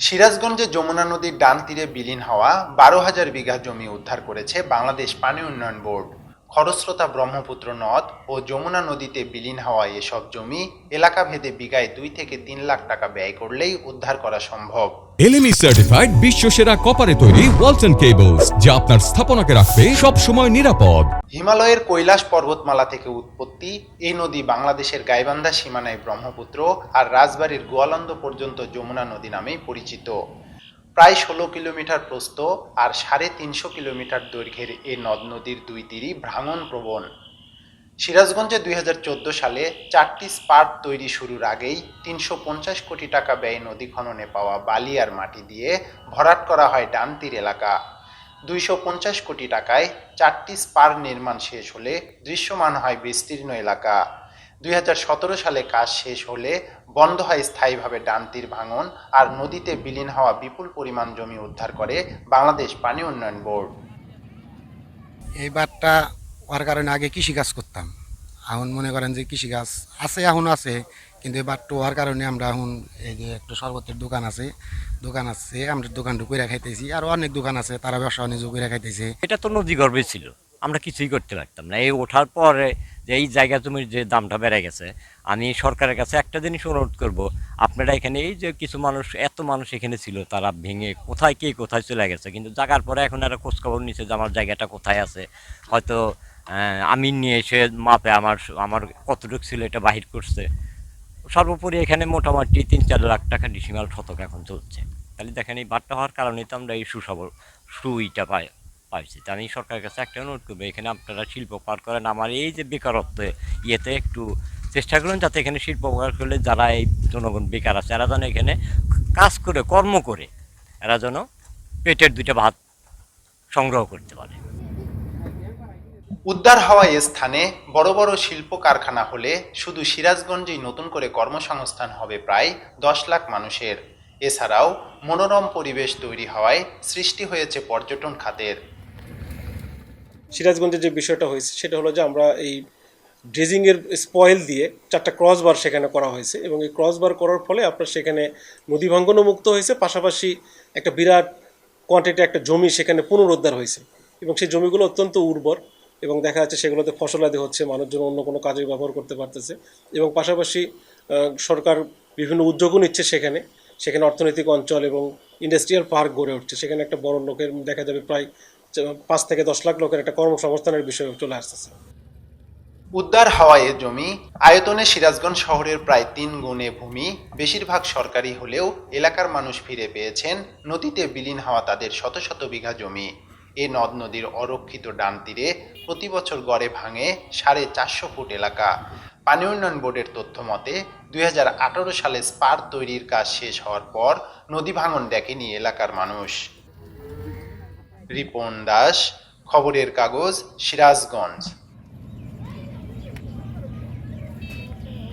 সিরাজগঞ্জে যমুনা নদীর ডান তীরে বিলীন হওয়া বারো হাজার বিঘা জমি উদ্ধার করেছে বাংলাদেশ পানি উন্নয়ন বোর্ড। খরস্রোতা ব্রহ্মপুত্র নদ ও যমুনা নদীতে বিলীন হওয়া এসব জমি এলাকা ভেদে বিঘায় দুই থেকে তিন লাখ টাকা ব্যয় করলেই উদ্ধার করা সম্ভব। এলএমই সার্টিফাইড বিশ্ব সেরা কপারে তৈরি ওয়ালটন কেবলস যা আপনার স্থাপনাকে রাখবে সব সময় নিরাপদ। হিমালয়ের কৈলাস পর্বতমালা থেকে উৎপত্তি এই নদী বাংলাদেশের গাইবান্ধা সীমানায় ব্রহ্মপুত্র আর রাজবাড়ির গোয়ালন্দ পর্যন্ত যমুনা নদী নামেই পরিচিত। প্রায় ষোলো কিলোমিটার প্রস্থ আর সাড়ে তিনশো কিলোমিটার দৈর্ঘ্যের এই নদ নদীর দুই তীরই ভ্রাঙন প্রবণ। সিরাজগঞ্জে দুই হাজার চোদ্দ সালে চারটি স্পার্ট তৈরি শুরুর আগেই তিনশো পঞ্চাশ কোটি টাকা ব্যয় নদী খননে পাওয়া বালি আর মাটি দিয়ে ভরাট করা হয় ডান তীর এলাকা। দুইশো পঞ্চাশ কোটি টাকায় চারটি স্পার নির্মাণ শেষ হলে দৃশ্যমান হয় বিস্তীর্ণ এলাকা। দুই হাজার সতেরো সালে কাজ শেষ হলে বন্ধ হয় স্থায়ীভাবে ডান তীর ভাঙন আর নদীতে বিলীন হওয়া বিপুল পরিমাণ জমি উদ্ধার করে বাংলাদেশ পানি উন্নয়ন বোর্ড। এই বারটা হওয়ার কারণে আগে কৃষিকাজ করতাম। এখন মনে করেন যে কৃষিকাজ আছে এখন আছে কিন্তু এই বারটা হওয়ার কারণে আমরা এখন এই যে একটা শরবতের দোকান আছে দোকান আছে আমরা দোকান ঢুকে খাইতেছি আর অনেক দোকান আছে তারা ব্যবসা বাণিজ্য করে খাইতেছে। এটা তো নদী গর্ভে ছিল। আমরা কিছুই করতে পারতাম না। এই ওঠার পরে যে এই জায়গা জমির যে দামটা বেড়ে গেছে, আমি সরকারের কাছে একটা জিনিস অনুরোধ করব, আপনারা এখানে এই যে কিছু মানুষ, এত মানুষ এখানে ছিল, তারা ভেঙে কোথায় কে কোথায় চলে গেছে, কিন্তু জাগার পরে এখন এরা খোঁজখবর নিচ্ছে যে আমার জায়গাটা কোথায় আছে। হয়তো আমি নিয়ে এসে মাপে আমার আমার কতটুকু ছিল এটা বাহির করছে। সর্বোপরি এখানে মোটামুটি তিন চার লাখ টাকা ডিসিমাল শতক এখন চলছে। তাহলে দেখেন এই বাট্টা হওয়ার কারণে তো আমরা এই সুসবল, সুইটা পাই। পাইছি। তা সরকারের কাছে একটা অনুরোধ করব, এখানে আপনারা শিল্প পার করেন। আমার এই যে বেকারত্ব, ইয়েতে একটু চেষ্টা করুন যাতে এখানে শিল্প পার করলে যারা এই জনগণ বেকার আছে, এরা যেন এখানে কাজ করে, কর্ম করে, এরা যেন পেটের দুইটা ভাত সংগ্রহ করতে পারে। উদ্ধার হওয়া এ স্থানে বড় বড় শিল্প কারখানা হলে শুধু সিরাজগঞ্জেই নতুন করে কর্মসংস্থান হবে প্রায় দশ লাখ মানুষের। এছাড়াও মনোরম পরিবেশ তৈরি হওয়ায় সৃষ্টি হয়েছে পর্যটন খাতের। সিরাজগঞ্জের যে বিষয়টা হয়েছে, সেটা হলো যে আমরা এই ড্রেজিংয়ের স্পয়েল দিয়ে চারটা ক্রস বার সেখানে করা হয়েছে এবং এই ক্রস বার করার ফলে আপনার সেখানে নদী ভাঙ্গনও মুক্ত হয়েছে, পাশাপাশি একটা বিরাট কোয়ান্টিটি একটা জমি সেখানে পুনরুদ্ধার হয়েছে এবং সেই জমিগুলো অত্যন্ত উর্বর এবং দেখা যাচ্ছে সেগুলোতে ফসলাদি হচ্ছে, মানুষজন অন্য কোনো কাজে ব্যবহার করতে পারতেছে এবং পাশাপাশি সরকার বিভিন্ন উদ্যোগও নিচ্ছে সেখানে সেখানে অর্থনৈতিক অঞ্চল এবং ইন্ডাস্ট্রিয়াল পার্ক গড়ে উঠছে, সেখানে একটা বড় লোকের দেখা যাবে প্রায় পাঁচ থেকে দশ লাখ লোকের একটা কর্মসংস্থানের বিষয় চলে আসতেছে। উদ্ধার হওয়া এ জমি আয়তনে সিরাজগঞ্জ শহরের প্রায় তিন গুণে ভূমি, বেশিরভাগ সরকারি হলেও এলাকার মানুষ ফিরে পেয়েছেন নদীতে বিলীন হওয়া তাদের শত শত বিঘা জমি। এ নদ নদীর অরক্ষিত ডান তীরে প্রতি বছর গড়ে ভাঙে সাড়ে চারশো ফুট এলাকা। পানি উন্নয়ন বোর্ডের তথ্য মতে, দুই হাজার আঠারো সালে স্পার তৈরির কাজ শেষ হওয়ার পর নদী ভাঙন দেখেনি এলাকার মানুষ। রিপন দাস খবরের কাগজ সিরাজগঞ্জ।